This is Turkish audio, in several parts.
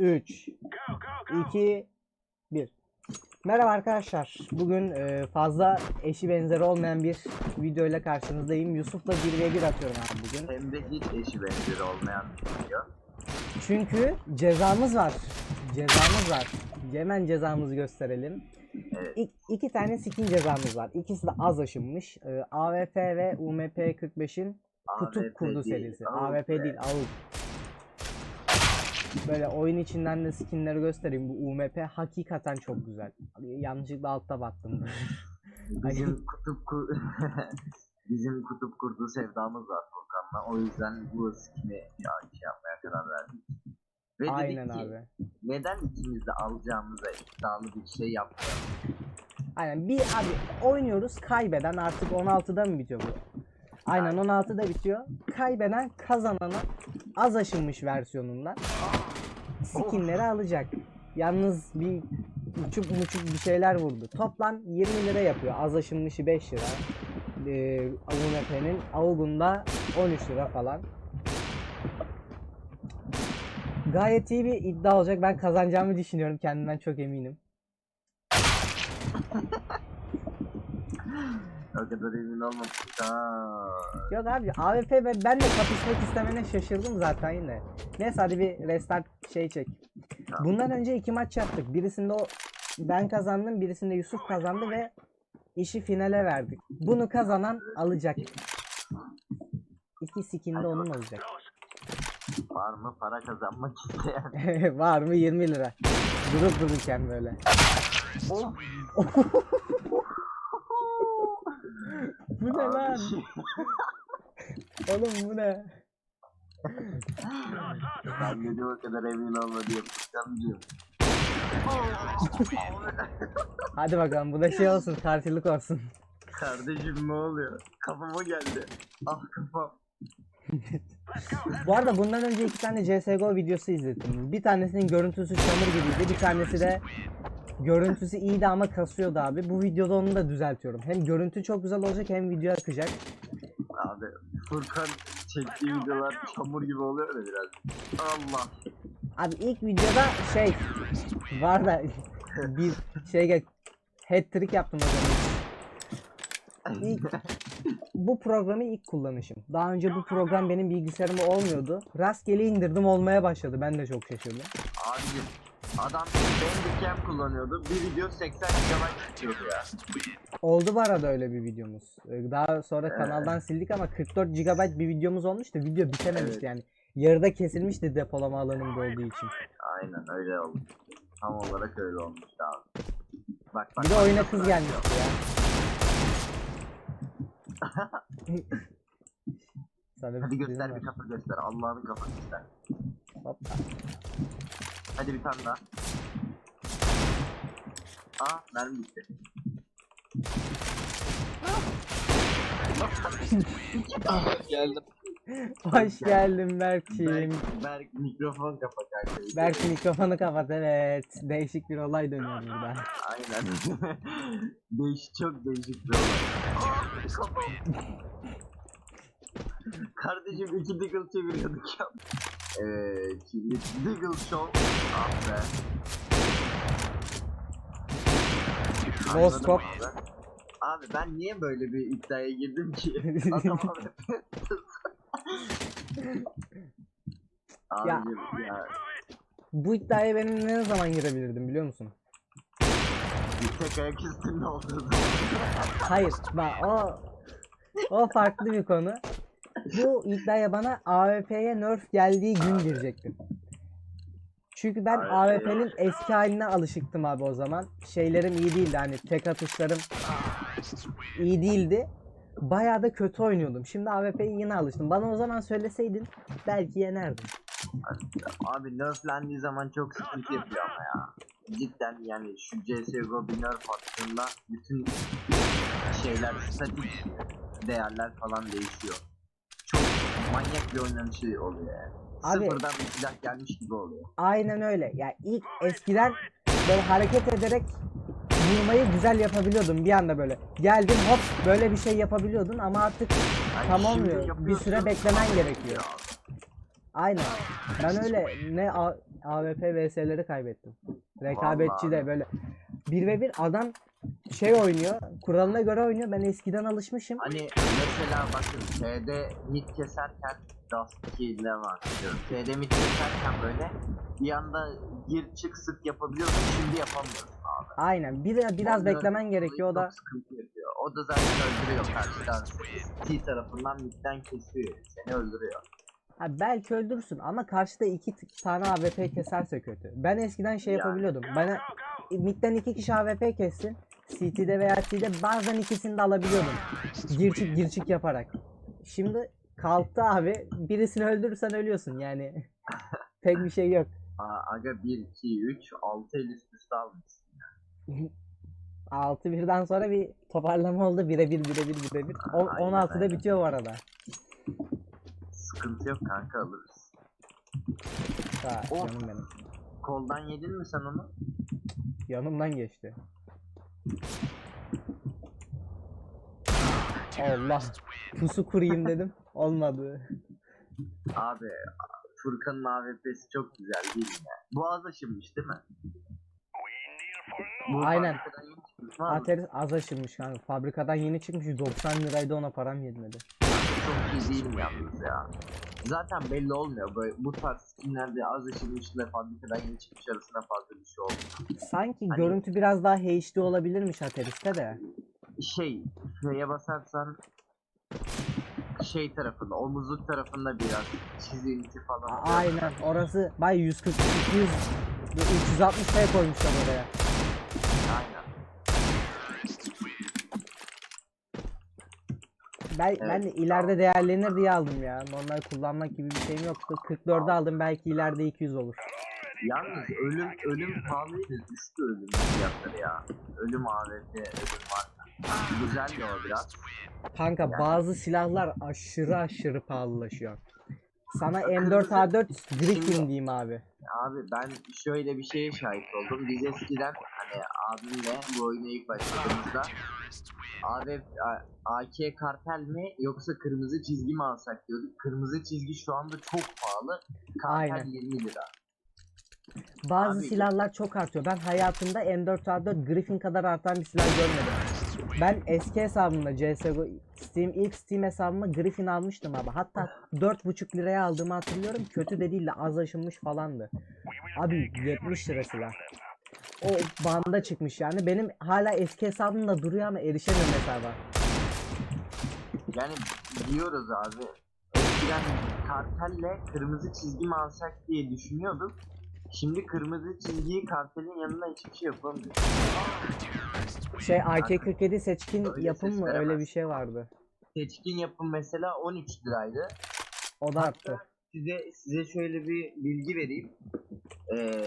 3 2 1 Merhaba arkadaşlar. Bugün e, fazla eşi benzeri olmayan bir video ile karşınızdayım. Yusuf'la 1v1 atıyorum abi bugün. Hem de hiç eşi benzeri olmayan bir video. Çünkü cezamız var. Cezamız var. Hemen cezamızı gösterelim. Evet. İk, iki tane skin cezamız var. İkisi de az aşınmış. E, AWP ve UMP 45'in kutup kurdu değil, serisi. AWP. AWP değil, AWP. Böyle oyun içinden de skinleri göstereyim. Bu UMP hakikaten çok güzel. Yanlışlıkla altta battım. Bizim kutup kur... Bizim kutup kurdu sevdamız var Furkan'la. O yüzden bu skin'i ya, şey yapmaya karar verdik. Ve Aynen ki abi. neden ikimiz de alacağımıza iddialı bir şey yapmayalım. Aynen bir abi oynuyoruz kaybeden artık 16'da mı bitiyor bu? Aynen 16'da bitiyor. Kaybeden kazanana az aşınmış versiyonundan skinleri alacak. Yalnız bir uçuk muçuk bir şeyler vurdu. Toplam 20 lira yapıyor. Az aşınmışı 5 lira. Ee, AWP'nin Avgun'da 13 lira falan. Gayet iyi bir iddia olacak. Ben kazanacağımı düşünüyorum. Kendimden çok eminim. O kadar emin olma Furkan. Yok abi AWP ve ben de kapışmak istemene şaşırdım zaten yine. Neyse hadi bir restart şey çek. Bundan önce iki maç yaptık. Birisinde o ben kazandım, birisinde Yusuf kazandı ve işi finale verdik. Bunu kazanan alacak. İki skin de onun olacak. Var mı para kazanmak isteyen? Var mı 20 lira. Durup dururken böyle. Oh. Bu ne lan? Abi, Oğlum bu ne? Ben de o kadar emin olma Furkan'cığım. Hadi bakalım bu da şey olsun, karşılık olsun. Kardeşim ne oluyor? Kafama geldi. Ah kafam. Bu arada bundan önce iki tane CSGO videosu izledim. Bir tanesinin görüntüsü çamur gibiydi. Bir tanesi de görüntüsü iyiydi ama kasıyordu abi. Bu videoda onu da düzeltiyorum. Hem görüntü çok güzel olacak hem video akacak. Abi Furkan çektiği videolar çamur gibi oluyor da biraz. Allah. Abi ilk videoda şey var da bir şey geç hat-trick yaptım o zaman. İlk, bu programı ilk kullanışım. Daha önce bu program benim bilgisayarımda olmuyordu. Rastgele indirdim olmaya başladı. Ben de çok şaşırdım. Abicim adam Bandicam kullanıyordu. Bir video 80 GB tutuyordu ya. Oldu bu arada öyle bir videomuz. Ee, Daha sonra kanaldan sildik ama 44 GB bir videomuz olmuştu. Video bitememişti Evet. yani. Yarıda kesilmişti depolama alanımda olduğu için. Aynen öyle oldu. Tam olarak öyle olmuştu abi. Bak bak. Bir de bak, oyuna kız gelmişti ya. Sana bir Hadi göster bir kafa göster. Allah'ın kafa göster. Hoppa. Hadi bir tane daha. Aa mermi bitti. Geldim. Hoş geldin Berk'ciğim. Berk, Berk mikrofon kapa kanka. Berk mikrofonu kapat evet. Değişik bir olay dönüyor burada. Aynen. değişik çok değişik bir olay. Kardeşim iki Deagle çeviriyorduk ya. Şimdi Deagle Show. Ah be. No Anladım abi. Abi ben niye böyle bir iddiaya girdim ki? Abi. Ya. Ya. Bu iddiaya benim ne zaman girebilirdim biliyor musun? Bir tek ayak üstünde olduğu Hayır bak o o farklı bir konu. Bu iddiaya bana AWP'ye nerf geldiği gün girecektim. Çünkü ben AWP AWP'nin eski haline alışıktım abi o zaman. Şeylerim iyi değildi hani tek atışlarım iyi değildi. Bayağı da kötü oynuyordum. Şimdi AWP'ye yine alıştım. Bana o zaman söyleseydin belki yenerdim. Abi nerflendiği zaman çok sıkıntı yapıyor ama ya. Cidden yani şu CSGO bir nerf attığında bütün şeyler statik değerler falan değişiyor. Manyak bir oynanışı oluyor yani. Abi- Sıfırdan bir silah gelmiş gibi oluyor. Aynen öyle. Ya ilk eskiden böyle hareket ederek vurmayı güzel yapabiliyordum bir anda böyle. Geldin hop böyle bir şey yapabiliyordun ama artık Yani şimdi ya, bir süre beklemen gerekiyor. aynen. Ben öyle ne a- AWP vs'leri kaybettim. Rekabetçi de böyle 1 ve 1 adam şey oynuyor. Kuralına göre oynuyor. Ben eskiden alışmışım. Hani mesela bakın T'de mid keserken Dust 2 ile var. T'de mid keserken böyle bir anda gir çık sık yapabiliyorsun şimdi yapamıyorsun abi. Aynen. Bir, biraz Ondan beklemen gerekiyor o da. sıkıntı yapıyor. O da zaten öldürüyor karşıdan. T tarafından midden kesiyor. Seni öldürüyor. Ha, belki öldürürsün ama karşıda iki tane AWP keserse kötü. Ben eskiden şey yapabiliyordum. Bana midden iki kişi AWP kessin. CT'de veya T'de bazen ikisini de alabiliyordum. Gir çık gir çık yaparak. Şimdi kalktı abi. Birisini öldürürsen ölüyorsun yani. Pek bir şey yok. Aa, aga 1, 2, 3, 6 el üst üste almışsın. 6 birden sonra bir toparlama oldu. Bire bir bire bir bire bir. On- Aynen, 16'da aynen. bitiyor bu arada. Sıkıntı yok kanka alırız. Ha, Oh. canım benim. Koldan yedin mi sen onu? Yanımdan geçti. Allah. Pusu kurayım dedim. Olmadı. Abi Furkan'ın AWP'si çok güzel değil mi? Boğaz aşınmış değil mi? Bu Aynen. fabrikadan yeni çıkmış var mı? Ateris az aşınmış kanka. Fabrikadan yeni çıkmış 90 liraydı ona param yetmedi. Çok iyi değil mi yalnız ya? Zaten belli olmuyor. Böyle, bu tarz skinlerde az aşınmışla fabrikadan yeni çıkmış arasında fazla bir şey olmuyor. Sanki Hani- görüntü biraz daha HD olabilirmiş Ateris'te de. Şey, şeye basarsan şey tarafında, omuzluk tarafında biraz çizinti falan. A- oluyor. aynen orası bay 140 200 360 P koymuşlar oraya. Aynen. Ben, ben de ileride değerlenir diye aldım ya. Normal kullanmak gibi bir şeyim yoktu. 44'e aldım belki ileride 200 olur. Yalnız ölüm ölüm pahalıydı. Düştü ölüm fiyatları ya. Ölüm AWP, ölüm var. Güzel de o biraz. Kanka Yani- bazı silahlar aşırı aşırı pahalılaşıyor. Sana M4 Kırmızı- A4 Griffin Şimdi- diyeyim abi. Abi ben şöyle bir şeye şahit oldum. Biz eskiden hani abimle bu oyuna ilk başladığımızda abi A- AK kartel mi yoksa kırmızı çizgi mi alsak diyorduk. Kırmızı çizgi şu anda çok pahalı. Kartel Aynen. 20 lira. Bazı Abi- silahlar çok artıyor. Ben hayatımda M4 A4 Griffin kadar artan bir silah görmedim. Ben eski hesabımda CSGO Steam ilk Steam hesabıma Griffin almıştım abi. Hatta 4,5 liraya aldığımı hatırlıyorum. Kötü de değil de az aşınmış falandı. Abi 70 lira silah. O banda çıkmış yani. Benim hala eski hesabımda duruyor ama erişemiyorum hesaba. Yani diyoruz abi. Eskiden kartelle kırmızı çizgi mi alsak diye düşünüyorduk. Şimdi kırmızı çizgiyi kartelin yanına hiçbir şey yapamıyor. Şey AK-47 seçkin Öyle yapım mı? Öyle bir şey vardı. Seçkin yapım mesela 13 liraydı. O da arttı. Size size şöyle bir bilgi vereyim. Ee,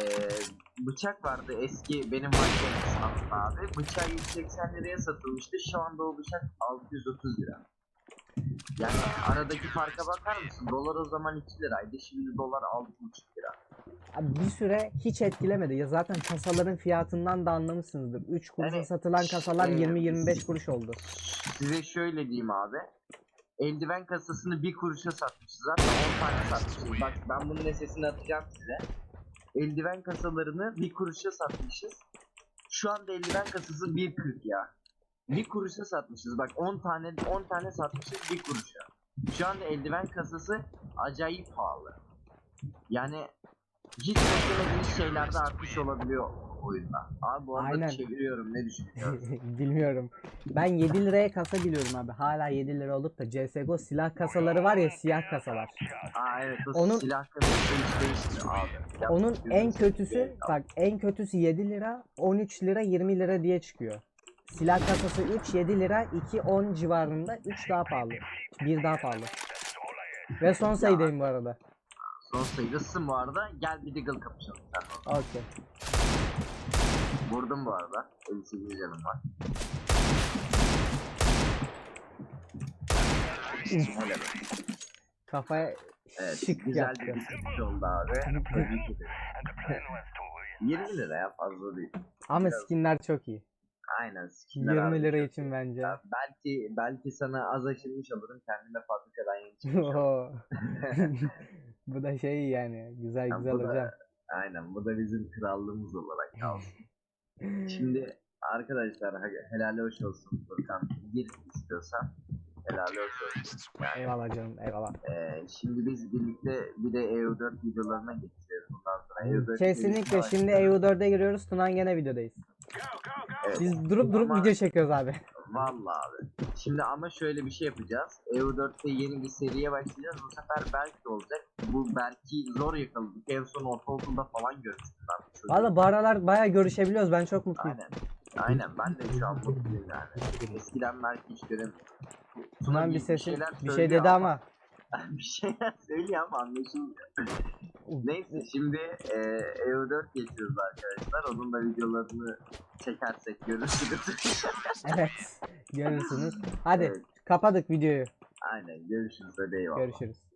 bıçak vardı eski benim hesabımda abi. Bıçağı 180 liraya satılmıştı. Şu anda o bıçak 630 lira. Yani aradaki farka bakar mısın? Dolar o zaman 2 liraydı. Şimdi dolar 6,5 lira. Abi bir süre hiç etkilemedi. Ya zaten kasaların fiyatından da anlamışsınızdır. 3 kuruşa Evet. satılan kasalar Evet. 20-25 kuruş oldu. Size şöyle diyeyim abi. Eldiven kasasını bir kuruşa satmışız. Zaten 10 tane satmışız. Bak ben bunun sesini atacağım size. Eldiven kasalarını bir kuruşa satmışız. Şu anda eldiven kasası 1.40 ya. Bir kuruşa satmışız. Bak 10 tane 10 tane satmışız bir kuruşa. Şu anda eldiven kasası acayip pahalı. Yani hiç beklemediğiniz şeylerde artış olabiliyor oyunda. Abi bu arada Aynen. çeviriyorum ne düşünüyorsun? Bilmiyorum. Ben 7 liraya kasa biliyorum abi. Hala 7 lira olup da CSGO silah kasaları var ya siyah kasalar. Aa evet o Onun- silah kasası hiç değişmiyor abi. Ya, Onun en kötüsü bak en kötüsü 7 lira, 13 lira, 20 lira diye çıkıyor. Silah kasası 3, 7 lira, 2, 10 civarında 3 daha pahalı. 1 daha pahalı. Ve son sayıdayım bu arada. Son sayıdasın bu arada. Gel bir Deagle kapışalım. Okey. Vurdum bu arada. 58 canım var. Kafaya Evet, şık güzel yaptı. bir bitiriş oldu abi. Tebrik ederim. 20 lira ya fazla değil. Ama Biraz- skinler çok iyi. Aynen. skinler 20 abi lira için bence. Ya belki belki sana az aşılmış alırım kendime fabrikadan yeni çıkmış. Bu da şey yani güzel Ya güzel hocam. Aynen bu da bizim krallığımız olarak kaldı. Şimdi arkadaşlar he- helal hoş olsun Furkan. Gir istiyorsan. Helal hoş olsun. Eyvallah canım eyvallah. Ee, şimdi biz birlikte bir de EU4 videolarına geçeceğiz bundan sonra. EU4 Kesinlikle şimdi var. EU4'e giriyoruz. Tunan gene videodayız. Evet. Biz durup durup Ama- video çekiyoruz abi. Vallahi abi. Şimdi ama şöyle bir şey yapacağız. EU4'te yeni bir seriye başlayacağız. Bu sefer Berk de olacak. Bu Berk'i zor yakaladık. En son ortaokulda falan görmüştüm ben. bu çocuğu. Valla bu aralar baya görüşebiliyoruz. Ben çok mutluyum. Aynen. Aynen ben de şu an mutluyum yani. Eskiden Berk'i hiç göremiyorum. Tunan bir bir sesi şeyler bir şey söylüyor dedi ama. bir şeyler söylüyor ama anlaşılmıyor. Neyse şimdi e, EU4 geçiyoruz arkadaşlar. Onun da videolarını çekersek görürsünüz. Evet. Görürsünüz. Hadi Evet. kapadık videoyu. Aynen görüşürüz hadi eyvallah. Görüşürüz.